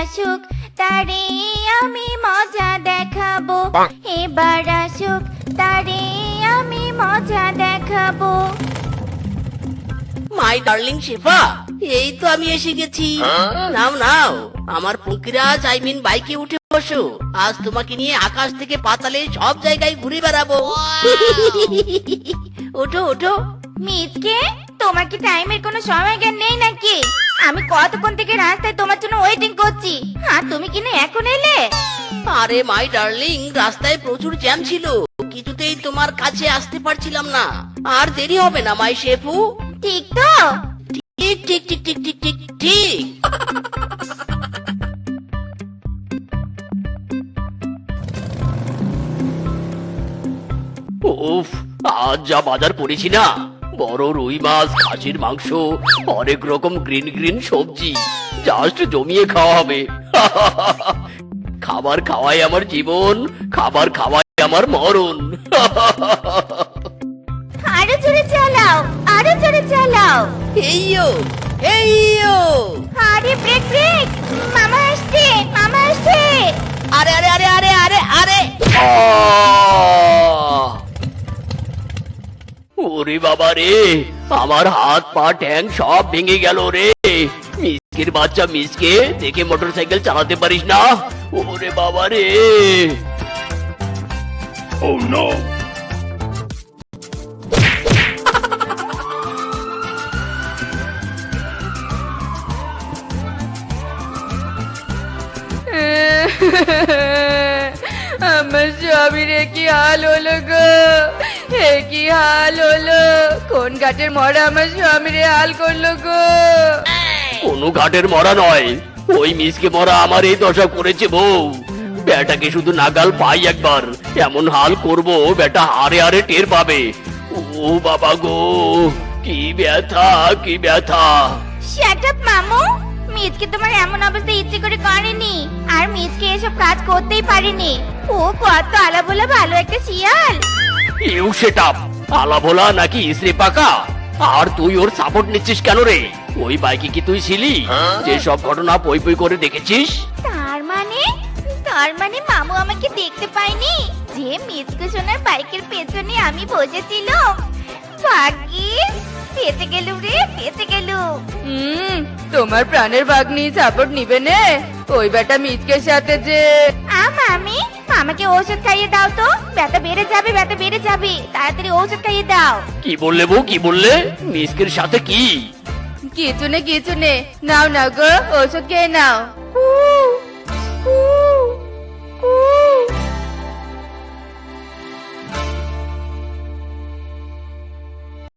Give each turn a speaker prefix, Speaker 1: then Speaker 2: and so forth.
Speaker 1: আসুক তারে আমি মজা দেখাবো। এবার আসুক তারে আমি মজা দেখাবো।
Speaker 2: মাই ডার্লিং শেফা এই তো আমি এসে গেছি। নাও নাও আমার পঙ্কিরাজ আই মিন বাইকে উঠে বসো। আজ তোমাকে নিয়ে আকাশ থেকে পাতালে সব জায়গায় ঘুরে বেড়াবো। ওঠো ওঠো।
Speaker 1: মিজকে তোমার কি টাইমের কোনো সময় জ্ঞান নেই নাকি? আমি কতক্ষণ থেকে রাস্তায় তোমার জন্য তুমি কি না এখন এলে?
Speaker 2: আরে মাই ডার্লিং রাস্তায় প্রচুর জ্যাম ছিল। কিছুতেই তোমার কাছে আসতে পারছিলাম না। আর দেরি হবে না মাই শেফু।
Speaker 1: ঠিক তো?
Speaker 2: ঠিক ঠিক ঠিক ঠিক ঠিক ঠিক ঠিক। উফ আজ যা বাজার করেছি না। বড় রুই মাছ খাসির মাংস অনেক রকম গ্রিন গ্রিন সবজি। জাস্ট জমিয়ে খাওয়া হবে। খাবার খাওয়াই আমার জীবন খাবার খাওয়াই আমার মরণ।
Speaker 1: আরও জোরে চালাও আরও জোরে চালাও।
Speaker 2: এইয়ো এইয়ো
Speaker 1: আরে ব্রেক ব্রেক। মামা আসছে মামা আসছে।
Speaker 2: আরে আরে আরে আরে আরে আরে। ওরে বাবা রে আমার হাত পা ট্যাং সব ভেঙে গেল রে। মিসকের বাচ্চা মিসকে দেখে মোটরসাইকেল চালাতে পারিস না ওরে বাবা রে
Speaker 3: আমার স্বামীর এ কি হাল হলো গো এ কি হাল হলো কোন ঘাটের মরা আমার স্বামীর এ হাল করল গো
Speaker 2: কোনো ঘাটের মরা নয়। ওই মিসকে মরা আমার এই দশা করেছে বউ। বেটাকে শুধু নাগাল পাই একবার। এমন হাল করব বেটা হারে হারে টের পাবে। ও বাবা গো কি ব্যথা কি ব্যথা।
Speaker 1: শাট আপ মামু। মিজকে তোমার এমন অবস্থা ইচ্ছে করে করেনি। আর মিজকে এসব কাজ করতেই পারেনি। ও কত আলা বলে ভালো একটা শিয়াল।
Speaker 2: You set up. আলা ভোলা নাকি ইসরে পাকা আর তুই ওর সাপোর্ট নিচ্ছিস কেন রে? ওই বাইকে কি তুই ছিলি? যে সব ঘটনা পই পই করে দেখেছিস?
Speaker 1: তার মানে? তার মানে মামু আমাকে দেখতে পায়নি। যে মিজকে সোনার বাইকের পেছনে আমি বসেছিলাম। ভাগ্যিস বেঁচে গেলুম রে পেতে গেলুম।
Speaker 3: হুম তোমার প্রাণের ভাগ্নি সাপোর্ট নিবে নে। ওই বেটা মিচকের সাথে যে
Speaker 1: আ মামি আমাকে ঔষধ খাইয়ে দাও তো। ব্যথা বেড়ে যাবে ব্যথা বেড়ে যাবে। তাড়াতাড়ি ঔষধ খাইয়ে দাও।
Speaker 2: কি বললে বউ কি বললে? মিসকের সাথে কি?
Speaker 3: কিছু নে নাও নাও গো ওষুধ খেয়ে নাও।